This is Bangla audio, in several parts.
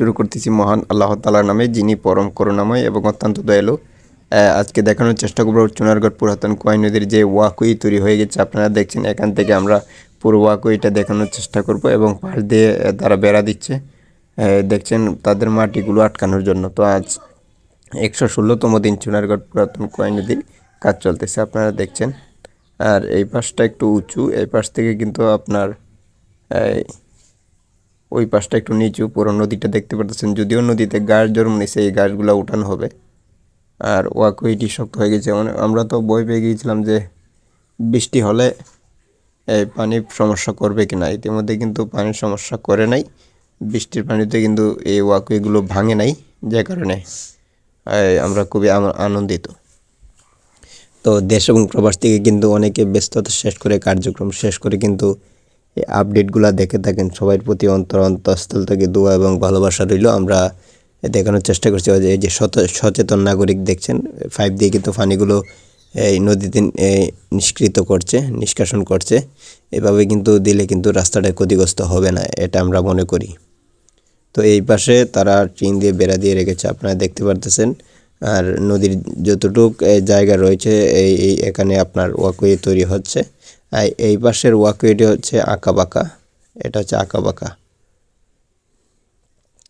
শুরু করতেছি মহান আল্লাহ তালার নামে, যিনি পরম করুণাময় এবং অত্যন্ত দয়ালু। আজকে দেখানোর চেষ্টা করব চুনারগড় পুরাতন কোয়াই নদীর যে ওয়াকুই তৈরি হয়ে গেছে। আপনারা দেখছেন, এখান থেকে আমরা পুরো ওয়াকুইটা দেখানোর চেষ্টা করব এবং পাশ দিয়ে তারা বেড়া দিচ্ছে। দেখছেন, তাদের মাটিগুলো আটকানোর জন্য। তো আজ একশো ষোলোতম দিন চুনারগড় পুরাতন কোয়াই নদীর কাজ চলতেছে। আপনারা দেখছেন, আর এই পাশটা একটু উঁচু, এই পাশ থেকে কিন্তু আপনার ওই পাশটা একটু নিচু পুরো নদীটা দেখতে পারতেছেন। যদিও নদীতে গাছ জন্ম নিছে, এই গাছগুলো উঠানো হবে। আর ওয়াকুইটি শক্ত হয়ে গেছে। মানে আমরা তো বই পেয়ে গিয়েছিলাম যে বৃষ্টি হলে এই পানির সমস্যা করবে কি না ইতিমধ্যে কিন্তু পানির সমস্যা করে নাই। বৃষ্টির পানিতে কিন্তু এই ওয়াকুইগুলো ভাঙে নাই, যে কারণে আমরা খুবই আনন্দিত। তো দেশ এবং প্রবাস থেকে কিন্তু অনেকে ব্যস্ততা শেষ করে, কার্যক্রম শেষ করে কিন্তু এই আপডেটগুলো দেখে থাকেন। সবার প্রতি অন্তর অন্তঃস্থল থেকে দোয়া এবং ভালোবাসা রইল। আমরা দেখানোর চেষ্টা করছি এই যে সচেতন নাগরিক দেখছেন ফাইভ দিয়ে কিন্তু পানিগুলো এই নদীতে নিষ্কৃত করছে, নিষ্কাশন করছে। এভাবে কিন্তু দিলে কিন্তু রাস্তাটা ক্ষতিগ্রস্ত হবে না, এটা আমরা মনে করি। তো এই পাশে তারা টিন দিয়ে বেড়া দিয়ে রেখেছে, আপনারা দেখতে পারতেছেন। আর নদীর যতটুক জায়গা রয়েছে, এই এখানে আপনার ওয়াকওয়ে তৈরি হচ্ছে। এই পাশের ওয়াকওয়েটি হচ্ছে আঁকা বাঁকা এটা হচ্ছে আঁকা বাঁকা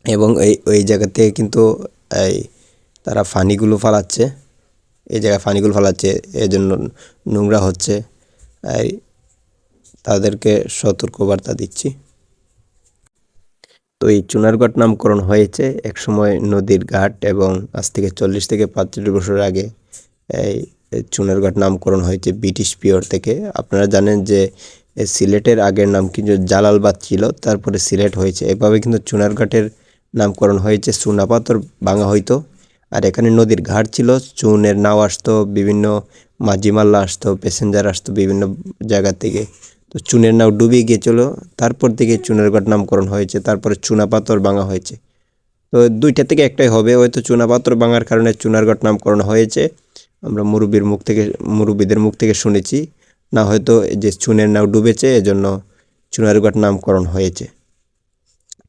এবং এই, ওই জায়গা থেকে কিন্তু এই তারা ফানিগুলো ফালাচ্ছে। এই জায়গায় ফানিগুলো ফালাচ্ছে এজন্য নোংরা হচ্ছে। এই, তাদেরকে সতর্কবার্তা দিচ্ছি। তো এই চুনারগড় নামকরণ হয়েছে একসময় নদীর ঘাট এবং আজ থেকে চল্লিশ থেকে পঁয়তাল্লিশ বছর আগে। এই চুনারগড় নামকরণ হয়েছে ব্রিটিশ পিওর থেকে। আপনারা জানেন যে সিলেটের আগের নাম কিন্তু জালালবাদ ছিল, তারপরে সিলেট হয়েছে। এভাবে কিন্তু চুনারঘাটের নামকরণ হয়েছে চুনাপাথর ভাঙা হইতো। আর এখানে নদীর ঘাট ছিল, চুনের নাও আসতো, বিভিন্ন মাঝিমাল্লা আসতো, প্যাসেঞ্জার আসতো বিভিন্ন জায়গা থেকে। তো চুনের নাও ডুবে গিয়েছিল, তারপর থেকে চুনারগড় নামকরণ হয়েছে, তারপরে চুনাপাথর ভাঙা হয়েছে। তো দুইটা থেকে একটাই হবে, হয়তো চুনাপাথর ভাঙার কারণে চুনারগড় নামকরণ হয়েছে। আমরা মুরব্বীর মুখ থেকে মুরব্বীদের মুখ থেকে শুনেছি। না হয়তো যে চুনের নাও ডুবেছে, এজন্য চুনারগড় নামকরণ হয়েছে।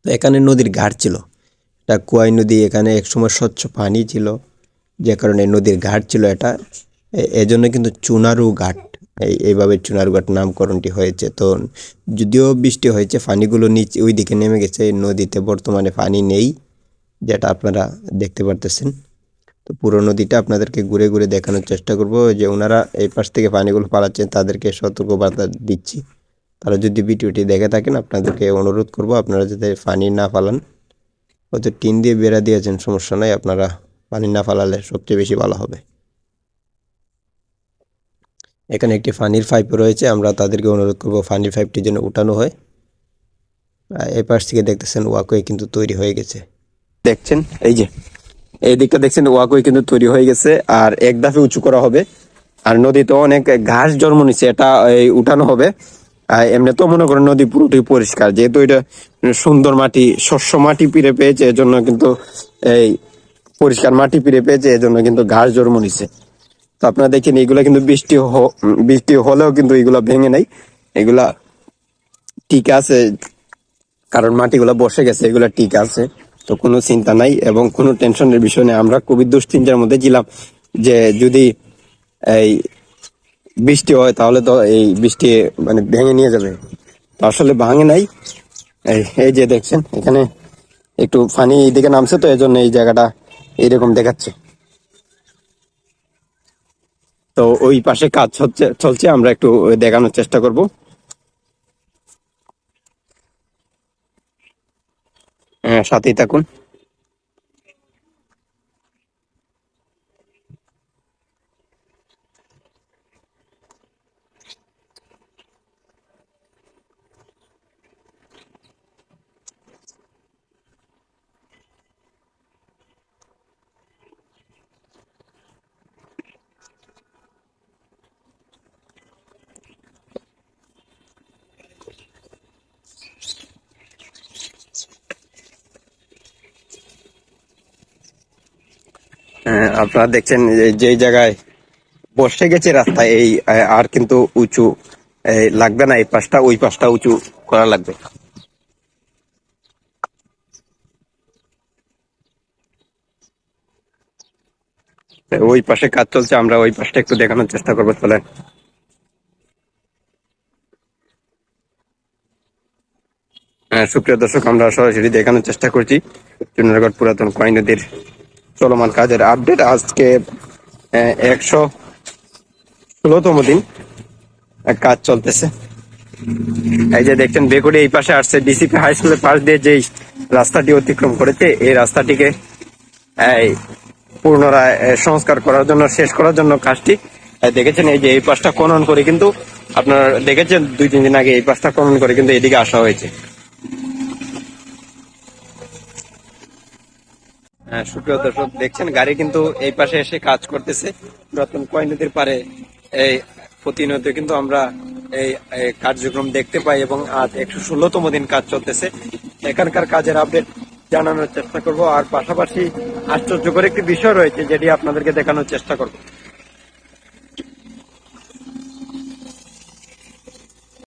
তো এখানে নদীর ঘাট ছিল। এটা কুয়াই নদী, এখানে একসময় স্বচ্ছ পানি ছিল। যে কারণে নদীর ঘাট ছিল এটা। এজন্য কিন্তু চুনারু ঘাট, এই, এইভাবে চুনারু ঘাট নামকরণটি হয়েছে। তো যদিও বৃষ্টি হয়েছে, পানিগুলো নিচে ওই দিকে নেমে গেছে। নদীতে বর্তমানে পানি নেই, যেটা আপনারা দেখতে পারতেছেন। পুরো নদীটা আপনাদেরকে ঘুরে ঘুরে দেখানোর চেষ্টা করব। যে ওনারা এই পাশ থেকে পানিগুলো পালাচ্ছেন, তাদেরকে সতর্কবার্তা দিচ্ছি। তারা যদি ভিডিওটি দেখে থাকেন, আপনাদেরকে অনুরোধ করব, আপনারা যাতে পানি না ফালান হয়তো টিন দিয়ে বেড়া দিয়েছেন, সমস্যা নাই, আপনারা পানি না ফালালে সবচেয়ে বেশি ভালো হবে। এখানে একটি ফানির পাইপ রয়েছে, আমরা তাদেরকে অনুরোধ করব ফানির পাইপটি যেন উঠানো হয়। এই পাশ থেকে দেখতেছেন ওয়াকওয়ে কিন্তু তৈরি হয়ে গেছে। দেখছেন? এই যে এই দিকটা দেখছেন, ওয়াকওয়ে কিন্তু তৈরি হয়ে গেছে, আর এক দাফে উঁচু করা হবে। আর নদীতে অনেক ঘাস জন্ম নিচ্ছে এটা এই উঠানো হবে। আর এমনি তো মনে করেন নদী পুরোটাই পরিষ্কার, যেহেতু এটা সুন্দর মাটি, শস্য মাটি পিড়ে পেয়েছে, এজন্য কিন্তু এই পরিষ্কার মাটি পিড়ে পেয়েছে, এজন্য কিন্তু ঘাস জন্ম নিচ্ছে তো আপনারা দেখেন, এগুলা কিন্তু বৃষ্টি বৃষ্টি হলেও কিন্তু এগুলা ভেঙে নাই। এগুলা ঠিক আছে, কারণ মাটিগুলো বসে গেছে, এগুলা ঠিক আছে। তো কোনো চিন্তা নাই এবং কোনো টেনশনের বিষয় নেই। আমরা খুবই দুশ্চিন্তার মধ্যে ছিলাম যে যদি এই বৃষ্টি হয় তাহলে তো এই বৃষ্টি মানে ভেঙে নিয়ে যাবে। আসলে ভাঙে নাই। এই যে দেখছেন, এখানে একটু পানি এইদিকে নামছে তো এই জন্য এই জায়গাটা এইরকম দেখাচ্ছে। তো ওই পাশে কাজ হচ্ছে, চলছে, আমরা একটু দেখানোর চেষ্টা করব। সাথেই থাকুন। আপনারা দেখছেন যে জায়গায় বসে গেছে রাস্তা এই আর কিন্তু উঁচু লাগবে না, এই পাশটা, ওই পাশটা উঁচু করা লাগবে। ওই পাশে কাজ চলছে, আমরা ওই পাশটা একটু দেখানোর চেষ্টা করব, চলেন। সুপ্রিয় দর্শক, আমরা সরাসরি দেখানোর চেষ্টা করছি। চুনারগড় পুরাতন কয় নদীর চলমান কাজের আপডেট আজকে একশো ষোলোতম দিন। কাজ চলতেছে। এই যে দেখছেন, বেকুড়ি এই পাশে আসছে ডিসিপি হাই স্কুলের পাশ দিয়ে যেই রাস্তাটি অতিক্রম করেছে, এই রাস্তাটিকে পুনরায় সংস্কার করার জন্য, শেষ করার জন্য কাজটি দেখেছেন, এই যে এই পাশটা খনন করে কিন্তু আপনারা দেখেছেন, দুই তিন দিন আগে এই পাশটা খনন করে কিন্তু এদিকে আসা হয়েছে। সুপ্রিয় দর্শক, দেখছেন, গাড়ি কিন্তু এই পাশে এসে কাজ করতেছে। রতন কয় নদীর পারে এই প্রতিনিয়ত কিন্তু আমরা এই এই কার্যক্রম দেখতে পাই এবং আজ একশো ষোলোতম দিন কাজ চলতেছে। এখানকার কাজের আপডেট জানানোর চেষ্টা করব। আর পাশাপাশি আশ্চর্যকর একটি বিষয় রয়েছে যেটি আপনাদেরকে দেখানোর চেষ্টা করব।